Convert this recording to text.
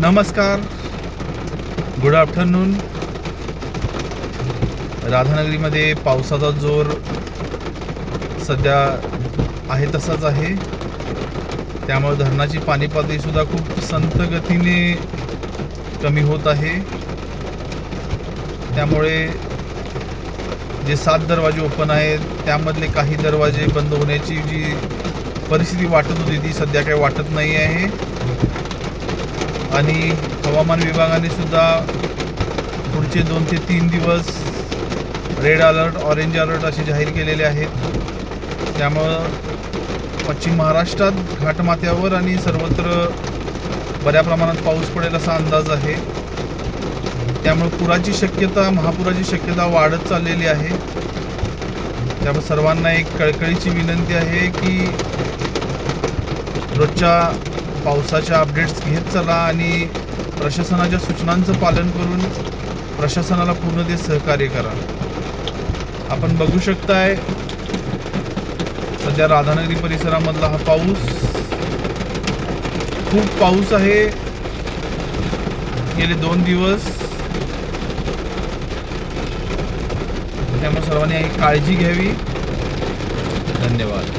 नमस्कार. Good afternoon राधानगरीमध्ये पावसाचा जोर सध्या आहे तसाच आहे. त्यामुळे धरणाची पाणी पातळीसुद्धा खूप संत गतीने कमी होत आहे. त्यामुळे जे सात दरवाजे ओपन आहेत त्यामधले काही दरवाजे बंद होण्याची जी परिस्थिती वाटत होती ती सध्या काही वाटत नाही आहे. आणि हवामान विभागाने सुद्धा पुढचे दोन ते तीन दिवस रेड अलर्ट ऑरेंज अलर्ट असे जाहीर केलेले आहेत. त्यामुळं पश्चिम महाराष्ट्रात घाटमाथ्यावर आणि सर्वत्र बऱ्या प्रमाणात पाऊस पडेल असा अंदाज आहे. त्यामुळे पुराची शक्यता महापुराची शक्यता वाढत चाललेली आहे. त्यामुळे सर्वांना एक कळकळीची विनंती आहे की रोजच्या पावसाच्या अपडेट्स घेत चला आणि प्रशासनाच्या सूचनांचं पालन करून प्रशासनाला पूर्ण ते सहकार्य करा. आपण बघू शकताय सध्या राधानगरी परिसरामधला हा पाऊस खूप पाऊस आहे. गेले दोन दिवस. त्यामुळे सर्वांनी काळजी घ्यावी. धन्यवाद.